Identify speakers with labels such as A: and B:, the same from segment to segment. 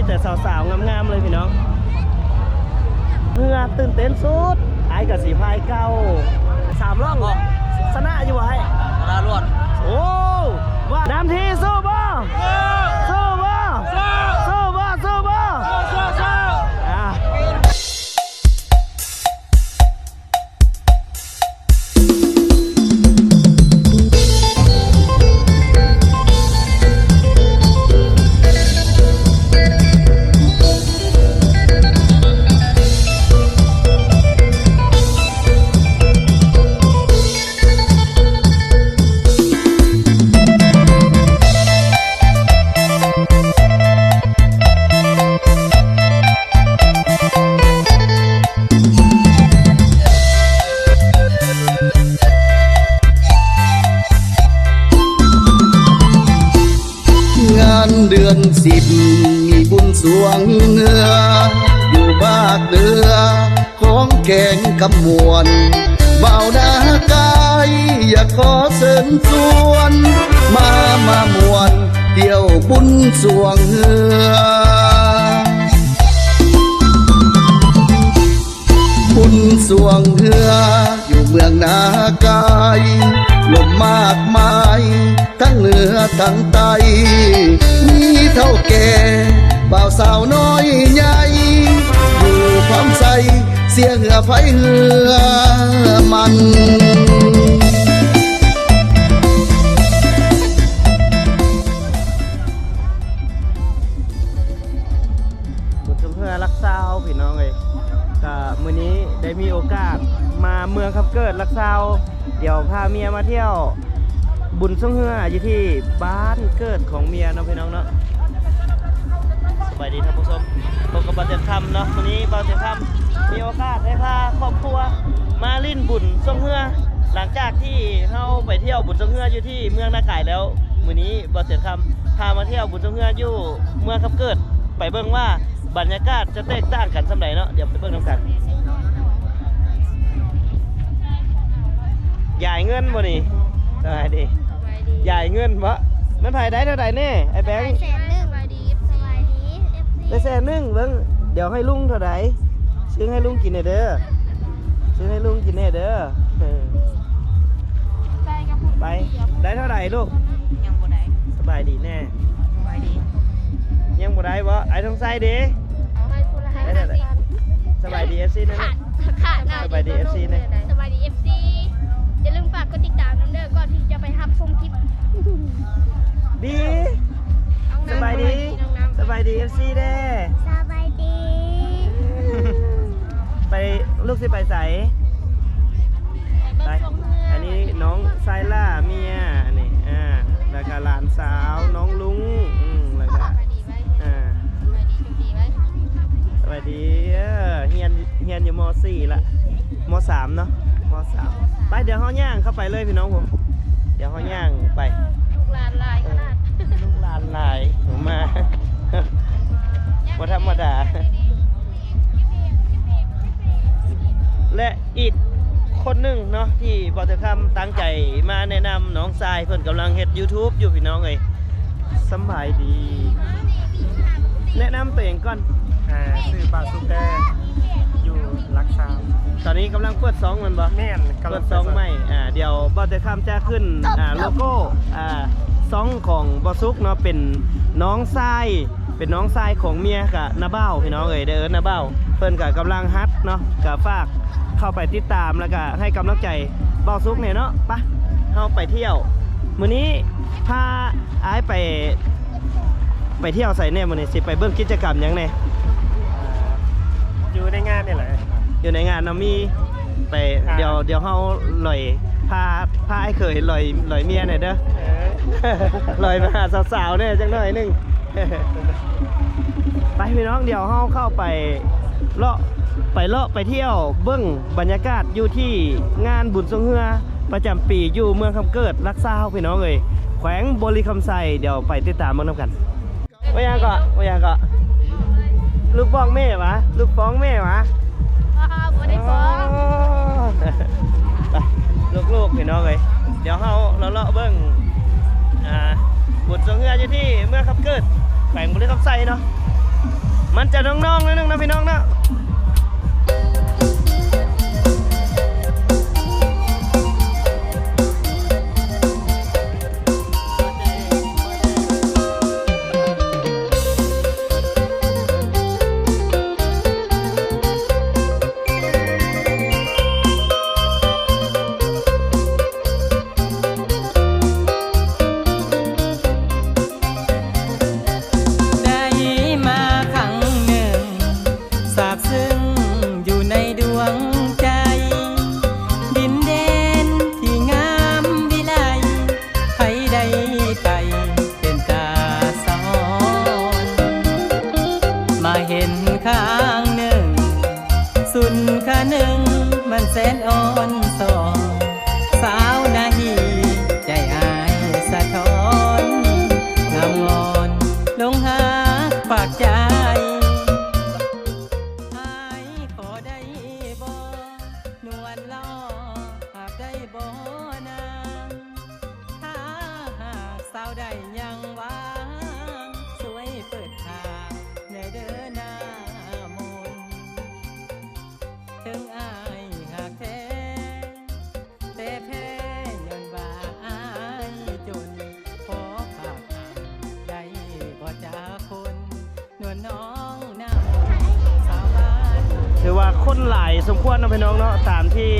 A: มีแต่สาวๆงามๆเลยพี่น้องเพื่อตื่นเต้นสุดไอ้กับสีพายเก้าสามร่องชนะอยู่ไว้
B: ลารวด
A: โอ้ว่าน้ำทีสู้บ่ อ
C: นสิบมีบุญสวงเนื้ออยู่บ้านเดือของแกงกำมวนเบาหน้ากายอยากขอเชิญชวน มามามวนเที่ยวบุญสวงเนื้อบุญสวงเรืออยู่เมืองนากายลมมากมาย ทั้งเหนือทั้งใต้ เท่าแก่บ่าวสาวน้อยใหญ่อยู่ความใสเสียเหือไฟเหือมัน
A: บุญสมเพื่อรักษาพี่น้องเลยก็มื้อนี้ได้มีโอกาสมาเมืองคับเกิดรักษาเดี๋ยวพาเมียมาเที่ยวบุญส่งเฮืออยู่ที่บ้านเกิดของเมียเนาะพี่น้องเนาะ บายดีท่านผู้ชมพบกับบัตเต็มคำเนาะวันนี้บัตเต็มคำมีโอกาสได้พาครอบครัวมาลิ่นบุญสงเฮือหลังจากที่เราไปเที่ยวบุญสงเฮืออยู่ที่เมืองนาไก่แล้วมื้อนี้บัตเต็มคำพามาเที่ยวบุญสงเฮืออยู่เมืองคับเกิด ไปเบิ่งว่าบรรยากาศจะแตกต่างกันสำไหนเนาะเดี๋ยวไปเบิ่งนำกันยายเงินบ่นี่สบายดีใหญ่เงินวะมันถ่ายได้เท่าไหร่แน่ไอ้แบงค์
D: แสนหนึ่ง
A: ได้แสนหนึงเบิ่งเดี๋ยวให้ลุงเท่าไหร่ซื้อให้ลุงกินหน่อยเด้อซื้อให้ลุงกินหน่อยเด้อเออ
D: ใจกับผม
A: ไปได้เท่าไหร่ลูก
B: ยังบ่ได้
A: สบายดีแน่
B: สบายดี
A: ยังบ่ได้บ่ไอ้ทองไส้เด้
D: เอาให้คนละห้า
A: ได้
D: สิบ
A: สบายดีเอฟซีนั่น
D: ขา
A: น่ะ
D: ดขาดหน้า
A: สบายดี FC นะ
D: สบายดีเอฟซีอย่าลืมฝากกดติดตามน้ำเด้อก่อนที่จะไปรับชมคลิป
A: ดี
D: น้อง
A: ส
D: น้ำ
A: บายดี
D: น้องน้ำ
A: สบายดีเอฟซีเด้
D: สบายดี
A: ไปลูกสิไปใสไปอันนี้น้องไซล่าเมียอันนี้อ่าแล้วก็หลานสาวน้องลุงอืมแล้วก็
D: สบายดีไว้
A: อ่า
D: สบายดีทุกทีไว้
A: สวัสดีเออเฮียนเฮียนอยู่ม .4 ละม .3 เนาะม .3 ไปเดี๋ยวเฮาย่างเข้าไปเลยพี่น้องผมเดี๋ยวเฮาย่างไป
D: ลูกหลานหลายขนาด
A: นาะที่บอเตอคัมตั้งใจมาแนะนำน้องทรายเพิ่นกำลังเฮ็ด YouTube อยู่พี่น้องเอ้ยสำบายดี แนะนำตัวเองก่อน
E: อ่าซื้อปาซุปแดงอยู่รักษา
A: ตอนนี้กำลังเปิดซองมันบ่
E: แม่นกำ
A: เปิ
E: ลั
A: ดซองใหม่อ่าเดี๋ยวบอเตอคัมจะขึ้นอ่าโลโก้อ่าซองของบอซุกเนาะเป็นน้องทรายเป็นน้องทรายของเมียกับนาเบ้าพี่น้องเอ้ยเด้อนาเบ้าเพิ่นก็กำลังฮัดเนาะก็ฝากเข้าไปติดตามแล้วก็ให้กำลังใจ บ้าซุกเนี่ยเนาะไปะเข้าไปเที่ยวมื้อนี้พาอ้ายไป ไปเที่ยวใส่แน่มื้อนี้สิไปเบิ่งกิจกรรมหยังแน่
E: อ่าอยู่ในงานนี่แหละ
A: อยู่ในงานเนาะมีไป
E: อ่า
A: เดี๋ยวเดี๋ยวเฮาลอยพาพาไอ้เคยลอยลอยเมียหน่อยเด้อ
E: เออ
A: ลอยมาหาสาวๆเนี่ยจังหน่อยหนึง ไปพี่น้องเดี๋ยวเฮาเข้าไปเลาะ ไปเลาะไปเที่ยวเบื้องบรรยากาศอยู่ที่งานบุญสงเฮือประจำปีอยู่เมืองคำเกิดลักซาพี่น้องเลยแขวงบริคำไซเดี๋ยวไปติดตามมองน้ำกันวายางเกาะวายางเกาะลูกฟ้องแม่วะลูกฟ้องแม่วะ
D: บ่ได้ฟ้อง
A: ไปลูกๆพี่น้องเลยเดี๋ยวเฮาเราเลาะเบื้องบุญสงเฮืออยู่ที่เมืองคำเกิดแขวงบริคำไซเนาะมันจะน้องๆนิดนึงนะพี่น้อง
F: เนาะ คนห
A: ลายสมควรนะพี่น้องเนาะตามที่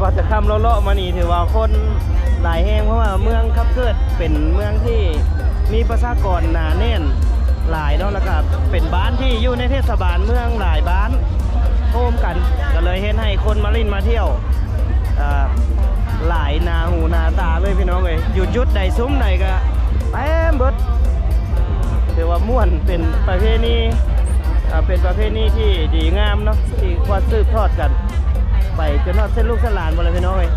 A: ว่าจะข้ามเลาะมานี่ถือว่าคนหลายแห่งเพราะว่าเมืองคับเกิดเป็นเมืองที่มีประชากรหนาแน่นหลายเนาะแล้วก็เป็นบ้านที่อยู่ในเทศบาลเมืองหลายบ้านโอมกันก็เลยเห็นให้คนมาลินมาเที่ยวหลายนาหูนาตาเลยพี่น้องเลยหยุดยุดใดซุ้มใดก็เต็มเบิดถือว่าม่วนเป็นประเพณี เป็นประเภทนี้ที่ดีงามเนาะที่ควาซื้อทอดกัน ไปจนทอด
D: เส้
A: นลู
D: กสลา
A: นหมดเลยพี่น้องเล
D: ย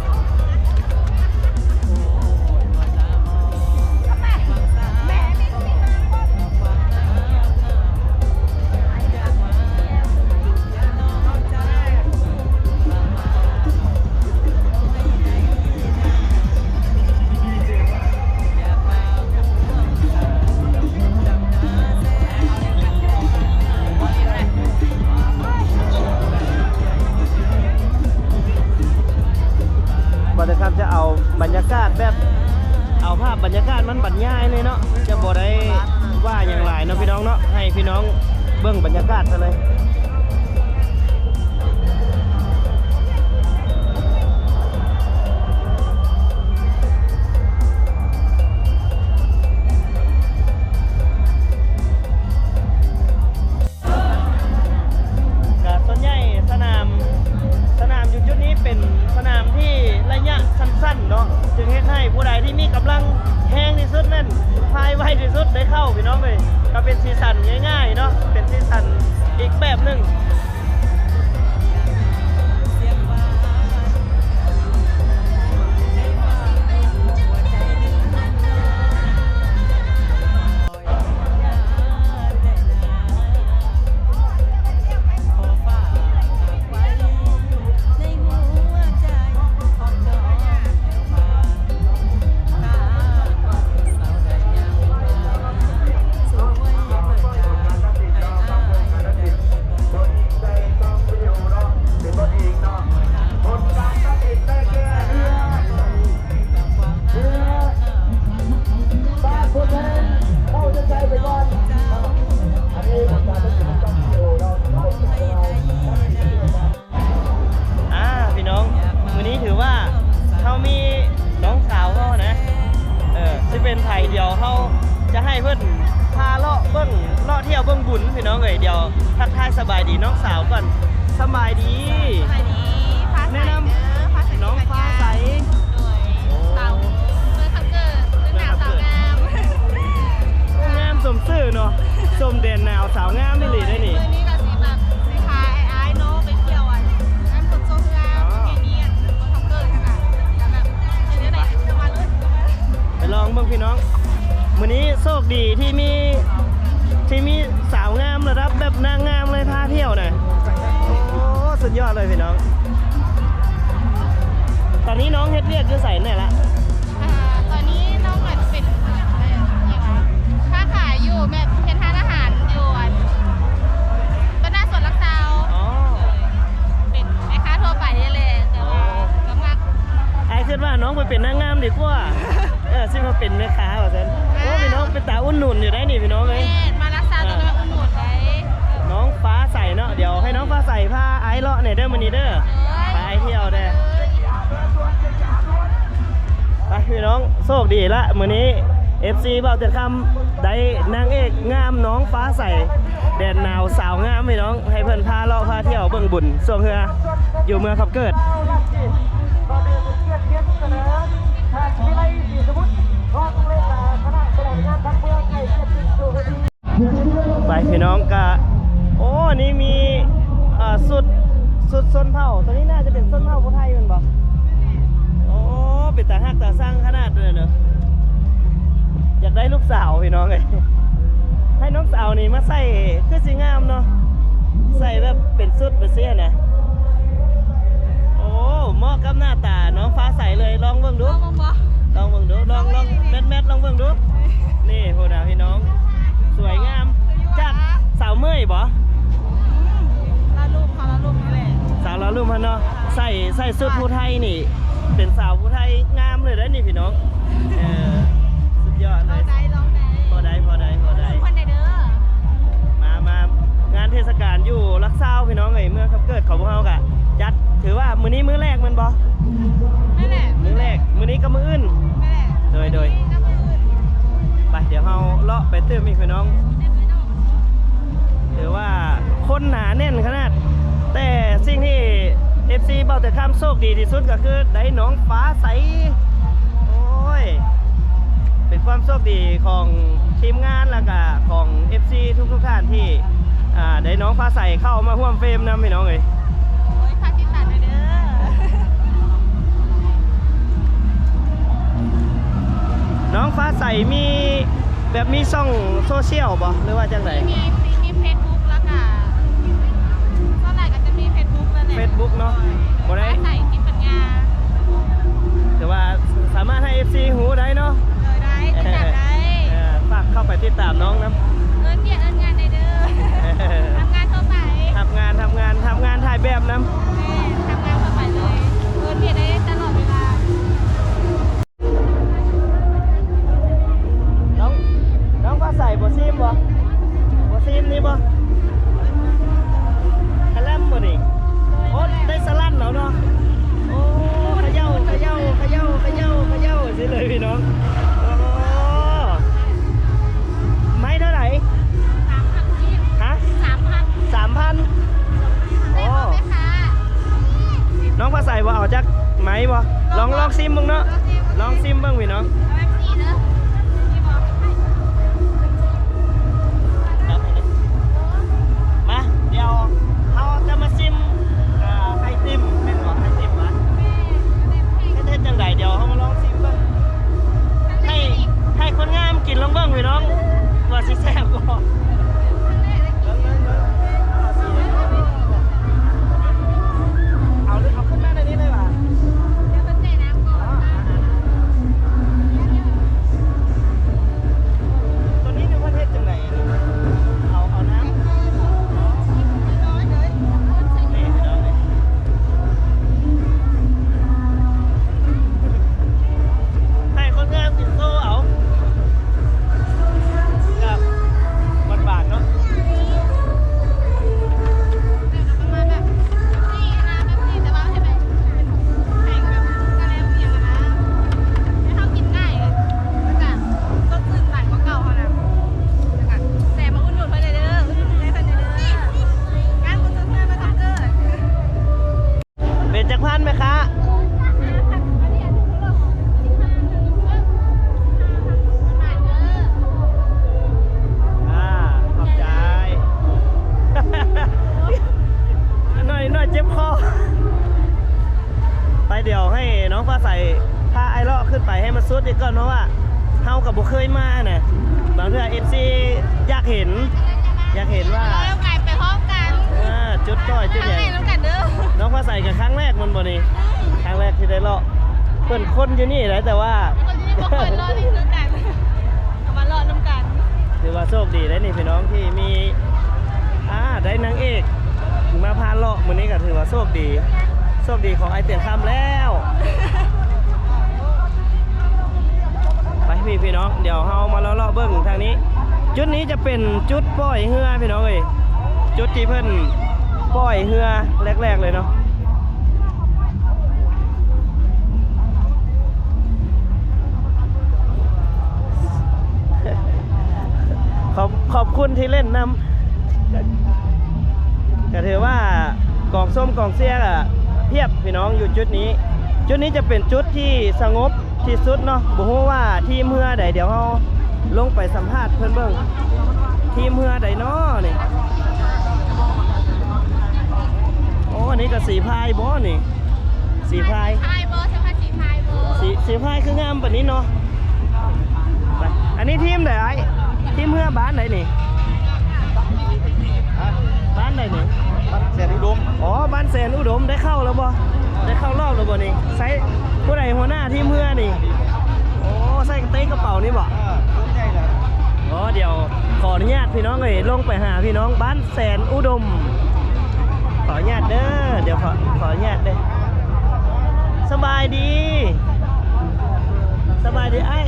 A: พี่น้องโชคดีละมื้อนี้ FC เบาเต็คำได้นางเอกงามน้องฟ้าใสแดนหนาวสาวงามพี่น้อง ให้เพิ่อนพาเลาะพาเที่ยวเบิ่งบุญส่วงเฮืออยู่เมืองขับเกิดไปพี่น้องกะโอ้นนี้มีเอ่อสุดสุดส้นเผ่าตัวนี้น่าจะเป็นส้นเผ่าผู้ไทยแมันบ่ เป็นตาหักตาสร้างขนาดเลยเนอะอยากได้ลูกสาวพี่น้องเลยให้น้องสาวนี่มาใส่คือสีงามเนาะใส่แบบเป็นสุดเป็นเสี้ยนะโอ้เหมาะกับหน้าตาน้องฟ้าใสเลยลองเบิ่งดู
D: มองบ่
A: ลองเบิ่งดูลองลองแมทแมทลองเบิ่งดู นี่โหดาพี่น้อง สวยงามจากสาวเมื่อยบ่
D: ลาลูกเขาลาลูกนี่แหละ
A: สาวลาวลุ่มพันเนาะใส่ใส่สุดผู้ไทยนี่ เป็นสาวผู้ไทยงามเลยได้อนี่พี่น้องเออสุดยอดเล
D: เรา
A: ย
D: ได้ลองได้
A: พอได้พอได้พอได้
D: คนใดเด้อ
A: มามางานเทศกาลอยู่ลักซาวพี่น้องเอ้ยเมื่อครับเกิดของพวกเรากะจัดถือว่ามื้อนี้มื้อแรกแมันบ่
D: นั่นแหละ
A: มื้อแรกมื้อนี้ก็มื้ออื่น
D: นั่นแหละ
A: โดยโดย
D: น้ำมืออื่น
A: ไปเดี๋ยวเราเลาะไปเติมอีกพี่น้องถือว่าคนหนาแน่นขนาด แต่สิ่งที่ FC เบาแต่ข้ามโชคดีที่สุดก็คือได้น้องฟ้าใส โอ้ย เป็นความโชคดีของทีมงานแล้วก็ของ FC ทุกทุกๆท่านที่ได้น้องฟ้าใสเข้ามาร่วมเฟรมนะพี่น้องเอ้ย
D: โอ้ยพาติดตัดเลยเด้อ
A: น้องฟ้าใสมีแบบมีช่องโซเชียลบ่หรือว่าจังได
D: มี บุ๊กนั่นแหละ
A: Facebook เนาะบ่ได้
D: ฟ้าใส่กินปัญญา
A: ถือว่าสามารถให้ FC หูได้เนาะ
D: เลยได้ติดตามได้
A: เออฝากเข้าไปติดตามน้องนะ
D: เงินเบียดเงินงานในเด้อทำงานทั่วไป
A: ทำงานทำงานทำงานถ่ายแบบนะ
D: แม่ทำงานทั่วไปเลยเงินเบียดได้ตลอดเวลา
A: น้องน้องฟ้าใสบ่ซิมบ่บ่ซิมนี่บ่ ได้สลัดแล้วเนาะโอ้เขย่าเขย่าเขย่าเขย่าเขย่าสิเลยพี่น้องโอ้ไม้เท่าไหร่
D: สามพันยี่
A: ฮะ
D: สามพัน
A: สามพัน
D: ได้บ่แม่ค้า
A: น้องฟ้าใสบ่เอาจักไหมบ่ลองลองซิ
D: มเบิ่
A: งเนาะ อยากเห็นว่า
D: เราไก่ไปพร้อมกัน
A: อ่าจุดก้อยจุด
D: ทำ
A: ใหญ่
D: ไงน้องกันเด้อ
A: น้องฟ้าใสกับครั้งแรกมันบ่นี่ครั้งแรกที่ได้เลาะเพิ่นคนอยู่นี่แหละแต่ว่า
D: คนที่นี่พวกคนรอดนี่คือกันเอามารอดน้ำกัน
A: ถือว่าโชคดีได้นี่พี่น้องที่มีอ่าได้นางเอกมาพาเลาะมื้อนี้ก็ถือว่าโชคดีโชคดีของไอเตียนคำแล้วไปพี่พี่น้องเดี๋ยวเฮามาเลาะๆเบิ่งทางนี้ จุดนี้จะเป็นจุดปล่อยเหือพี่น้องเอ้ยจุดที่เพิ่นปล่อยเหือแรก ๆ เลยเนาะขอบขอบคุณที่เล่นนำก็ถือว่ากองส้มกองเสี้ยอะเพียบพี่น้องอยู่จุดนี้ จุดนี้จะเป็นจุดที่สงบที่สุดเนาะบอกว่าที่เมื่อใดเดี๋ยวเขา ลงไปสัมภาษณ์เพิ่นเบิ่งทีมเรือใดเนาะนี่โอ้อันนี้ก็สีพายบ่นี่ สีพาย
D: พายเบอร์ใช่ไหมสีพายเบอร์
A: สีสีพายคืองามปานนี้เนาะไปอันนี้ทีมไหนไอ้ทีมเพื่อบ้านไหนนี่บ้านไหนนี่
E: เสียนอุดม
A: อ๋อบ้านแสนอุดมได้เข้าแล้วบ่ได้เข้ารอบแล้วบ่นี่ใส่ผู้ใดหัวหน้าทีมเพื่อนี่โอ้ใส่กระเต้กระเป๋านี่บ่
E: อ๋
A: อเดี๋ยวขออนุญาตพี่น้องเลยลงไปหาพี่น้องบ้านแสนอุดม ขออนุญาตเด้อเดี๋ยวขอขออนุญาตเด้อสบายดี สบายดีไอ้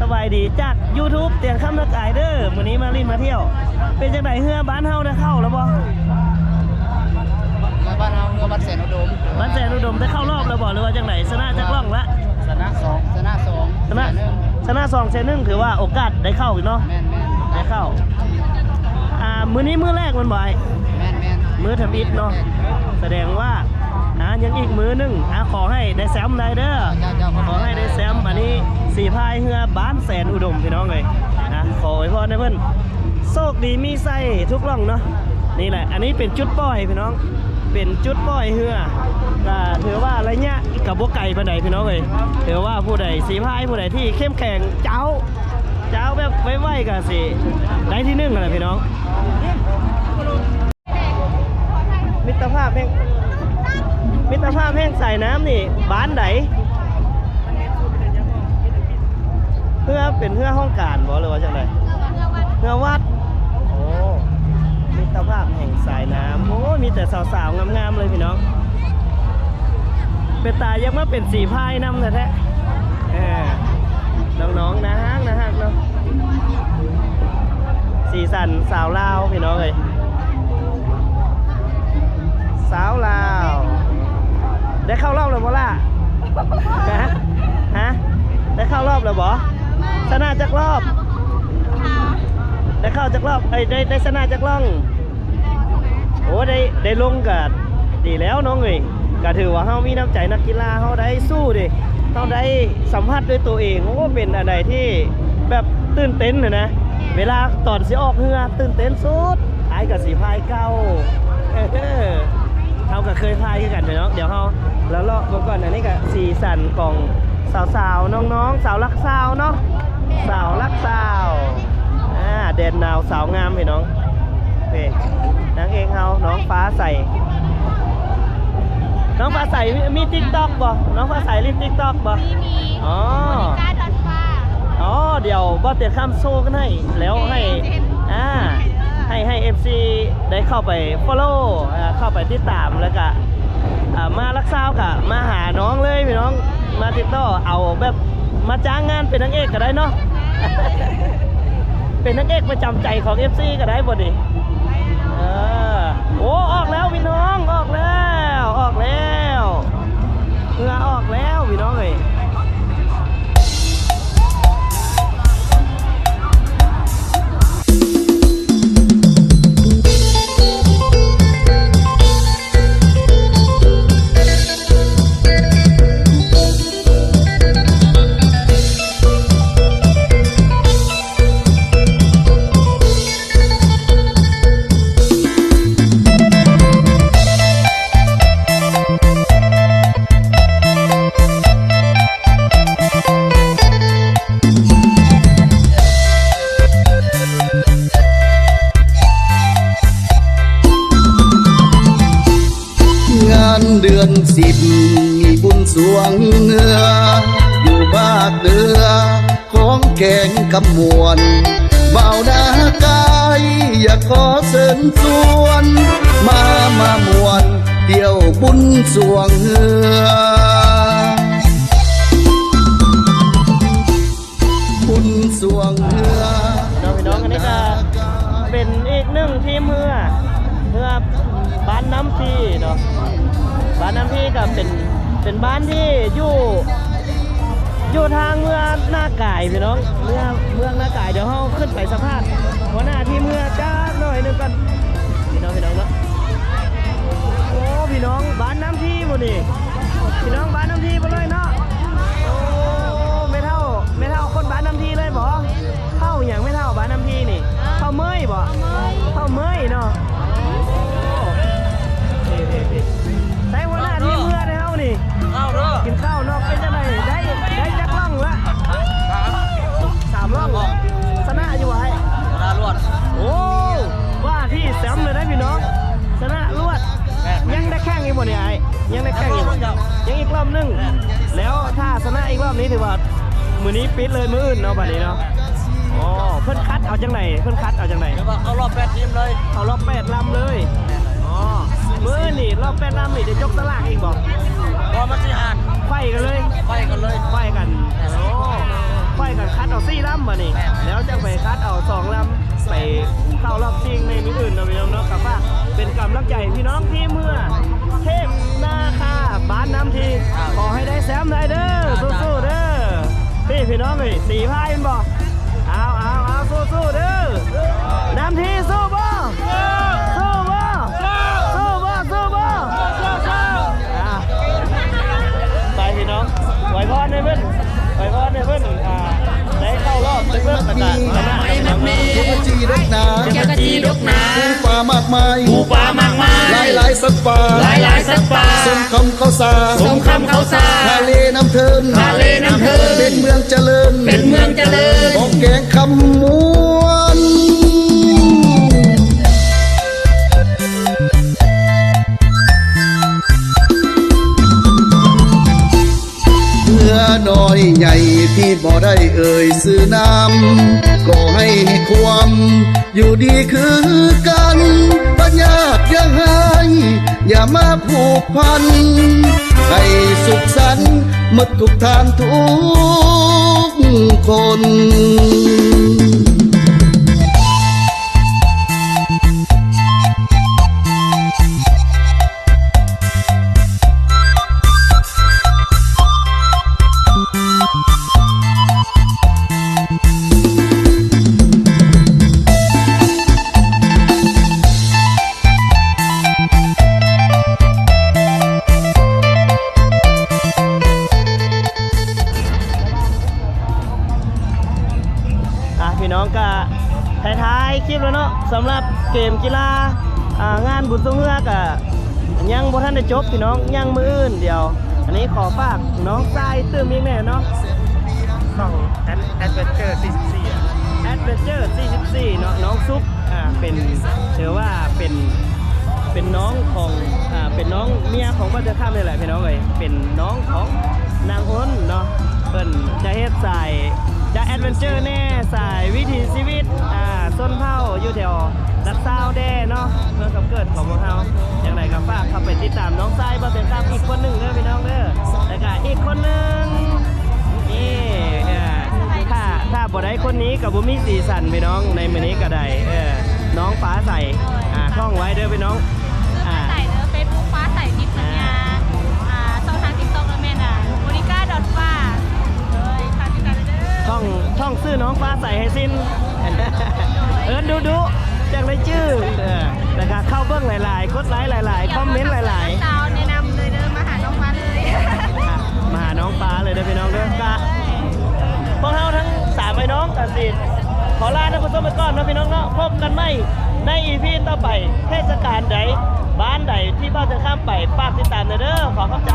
A: สบายดีจาก YouTube เตียงคำนักอายเด้อมื้อนี้มาลินมาเที่ยว เป็นจังไดเฮือบ้านเฮาได้เข้าแล้วบ่
E: บ้านเราเรือบ้านเสียนอุดม
A: บ้านแสนอุดมได้เข้ารอบแล้วบ่หรือว่าจังไดชนะจักล่องละ
E: ชนะสองชนะสอง
A: ชนะ ชนะ2เซนหนึงถือว่าโอกาสได้เข้าอีกเนาะ
E: แม่นแม่น
A: ได้เข้าอ่ามื้อนี้มื้อแรกมันบ่ไอ้
E: แม่นแม่น
A: มื้อทำอิฐเนาะแสดงว่าอ่ายังอีกมื้อหนึงอ่าขอให้ได้แซมได้เด้อ
E: เจ้าเจ้า
A: ขอให้ได้แซมอันนี้สีพายเฮือบ้านแสนอุดมพี่น้องเลยนะขอไว้พรให้เพื่อนโชคดีมีไส้ทุกร่องเนาะนี่แหละ อันนี้เป็นจุดป้อยพี่น้อง เป็นจุดป้อยเฮือ ก็ถือว่าอะไระยกับบวไก่ปานใดพี่น้องเลยถือว่าผู้ใดสีพายผู้ใดที่เข้มแข็งเจ้า เจ้าแบบไว้ๆก็สิได้ที่หนึ่งอะไรพี่น้อง มิตรภาพแห่งมิตรภาพแห่งสายน้ำนี่บ้านไหนเพื่อเป็นเพื่อห้องการบ่หรือว่าจังไดเพื่อวัดโอ้มิตรภาพแห่งสายน้ำโอ้มีแต่สาวๆงามๆเลยพี่น้อง เป็นตายังมาเป็นสีพายนำแท้ๆเออน้องๆนะฮะนะฮะเนาะสีสันสาวลาวพี่น้องเลยสาวลาว ได้เข้ารอบแล้วบ่ล่ะฮะฮะได้เข้ารอบแล้วบ่ชนะจักรอบได้เข้าจักรอบเอ้ได้ได้ชนะจักร่องโอ้ได้ได้ลงกัดีแล้วน้องเอ้ย ก็ถือว่าเฮามีน้ำใจนักกีฬาเฮาได้สู้ดิเฮาได้สัมผัสด้วยตัวเองโอ้เป็นอะไรที่แบบตื่นเต้นเลยนะเวลาตอนสิออกเรือตื่นเต้นสุดไอ้กับสีพายเก้าเออเฮาก็เคยพายกันเนาะเดี๋ยวเฮาแล้วเลาะก่อนอันนี้ก็สีสันของสาวๆน้องๆ สาวรักสาวเนาะสาวรักสาวอ่าเด่นนาวสาวงามพี่น้องเพ่นางเอกเฮาน้องฟ้าใส น้องฟ้าใสมีมีติ๊กต็อกบ่น้องฟ้าใสเล่นติ๊กต็อกบ่
D: มีมี
A: อ๋อ
D: บริการดอนฟ้า
A: อ๋อเดี๋ยวบ่เตียข้ามโซ่กันให้แล้วให้อ่าให้ให้ FC ได้เข้าไป follow อ่าเข้าไปติดตามแล้วก็อ่ามารักษาวกะมาหาน้องเลยพี่น้องมาติดต่อเอาแบบมาจ้างงานเป็นนางเอกก็ได้เนาะเป็นนางเอกประจำใจของ FC ก็ได้บ่ดิเออโอ้ออกแล้วพี่น้องออกแล้ว ง
C: กงกำมวนเบาหน้ากายอยากขอเชิญชวน มามามวนเที่ยวบุญสวงเงือบุญสวงเงือ
A: น้องพี่น้องอันนี้ก็เป็นอีกหนึ่งทีมเมื่อเมื่อบ้านน้ำพีเนาะบ้านน้ำพีก็เป็นเป็นบ้านที่อยู่ อยู่ทางเมืองหน้าก่ายพี่น้องเมืองเมืองหน้าก่ายเดี๋ยวเราขึ้นไปสัมภาษณ์หัวหน้าทีมเมื่อจ้าหน่อยนึงกันพี่น้องพี่น้องเนาะโอ้พี่น้องบ้านน้ำที่บ่นี่พี่น้องบ้านน้ำที่บ่เลยเนาะโอ้ไม่เท่าไม่เท่าคนบ้านน้ำที่เลยบ่เท่าอย่างไม่เท่าบ้านน้ำที่นี่เท่าเมยบ่เท่าเมยเนาะ ปิดเลยมืออื่นเนาะบัดนี้เนาะอ๋อเพิ่นคัดเอาจังไหนเพิ่นคัดเอาจังไหน
B: เดี๋ยวว่าเข้ารอบแปดทีมเลย
A: เอารอบแปดลำเลยอ๋อมืออื่นนี่รอบแปดลำนี่จะจกสลากอีกบ่
B: พอมันสิหาน
A: ไฟกันเลย
B: ไปกันเลย
A: ไฟกันโอ้ไฟกันคัดเอาสี่ลำมานี่แล้วจะไปคัดเอาสองลำไปเข้ารอบชิงในมืออื่นเนาะพี่น้องเนาะกับว่าเป็นกำลังใจพี่น้องที่เมื่อเทพนาคาบ้านน้ำทีขอให้ได้แซมได้เด้อสู้ๆเด้อ พี่พี่น้องเลยสี่พายเป็นบ่เอาเอาเอาสู้สู้ด้อน้ำทีสู้บ่สู้บ่สู้บ่สู้บ่อะไปพี่น้องไหวพรให้เพื่อนไหวพรให้เพื่อนอ่าได้เข้ารอบในเพื่อนต่างๆ ชนะน้องๆ
C: เจ้าจีดกหนา
B: เจ้ากะจีดกหนา
C: ผู้ป่ามากมาย
B: ปูปลามากมาย
C: หลายหลายๆสัตว์ป่า
B: หลายหลายสัตว์ป่า
C: สมคำเขาสา
B: สงคำเขาสา
C: ทะเลน้ำเทิน
B: ทะเลน้ำเทิน
C: เป็นเมืองเจริญ
B: เป็นเมืองเจริญ
C: ของแกงคำมวนเมื่ น้อยใหญ่ที่บ่ได้เอ่ยซื้อนำก็ให้ความอยู่ดีคือกันปัญญากยังให้ อย่ามาผูกพัน ให้สุขสันต์มดทุกทานทุกคน
A: เกมกีฬาอ่างานบุญสงเฮือกะยังบ่ทันได้จบพี่น้องยังมืออื่นเดียว อันนี้ขอฝากน้องทรายตื้มอีกแน่เนาะ
E: ช่องแอดแอดเวนเจอร์44อะ
A: แอดเวนเจอร์44เนาะน้องซุปอ่าเป็นถือว่าเป็นเป็นน้องของอ่าเป็นน้องเมียของบ้านเดือข้ามนี่แหละพี่น้องเลยเป็นน้องของนางอ้นเนาะเพิ่นจะเฮ็ดสายจะแอดเวนเจอร์แน่สายวิถีชีวิตอ่าส้นเผาอยู่แถว รักซาวแด่เนาะเพื่อกับเกิดของพวกเราอย่างไรก็ฝากเข้าไปติดตามน้องทรายบ้านเดือข้ามอีกคนหนึ่งเด้อพี่น้องเด้อแล้วก็อีกคนหนึ่งนี่เออถ้าถ้าบ่ได้คนนี้กับบุมีสีสันพี่น้องในมื้อนี้ก็ได้เออน้องฟ้าใสอ่าท่องไว้เด้อพี่น้อง
D: ซื้อมาใส่เด้อเฟซบุ๊กฟ้าใส่ทิพย์สัญญาอ่าช่องทางติ๊กต็อกแล้วแม่นอะโมนิก้าดอทฟ้าเลยฝากติดตามด้วยเด้อ
A: ท่องท่องซื้อน้องฟ้าใสให้สิ้น เอินดูดู จังได้ชื่อเออแล้วก็เข้าเบิ้งหลายๆกดไลค์หลาย ๆ คอมเมนต์หลายๆ
D: สาวแนะนำเลยเด้อมาหาน้องฟ้าเลย
A: อะมาหาน้องฟ้าเลยนะพี่น้องเด้อกะพวกเราทั้งสามไอ้น้องตัดสินขอลาท่านผู้ชมไปก่อนนะพี่น้องเนาะพบกันใหม่ในอีพีต่อไปเทศกาลใดบ้านใดที่บ้านจะข้ามไปฝากติดตามหน่อยเด้อขอเข้าใจ
F: ใจ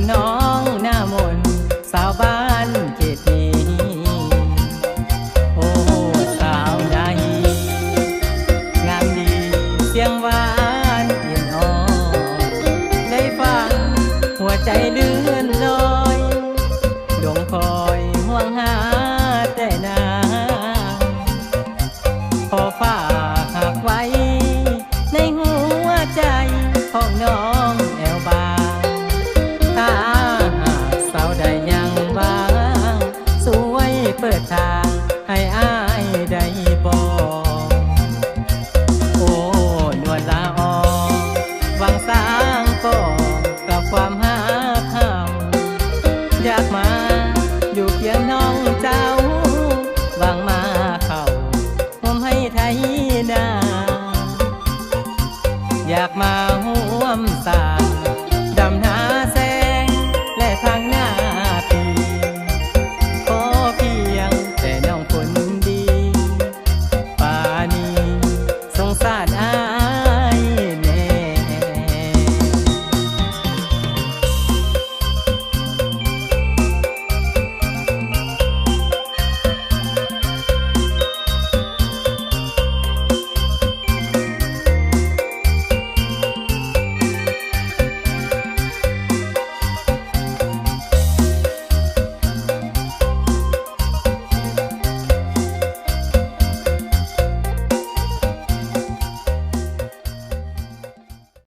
F: น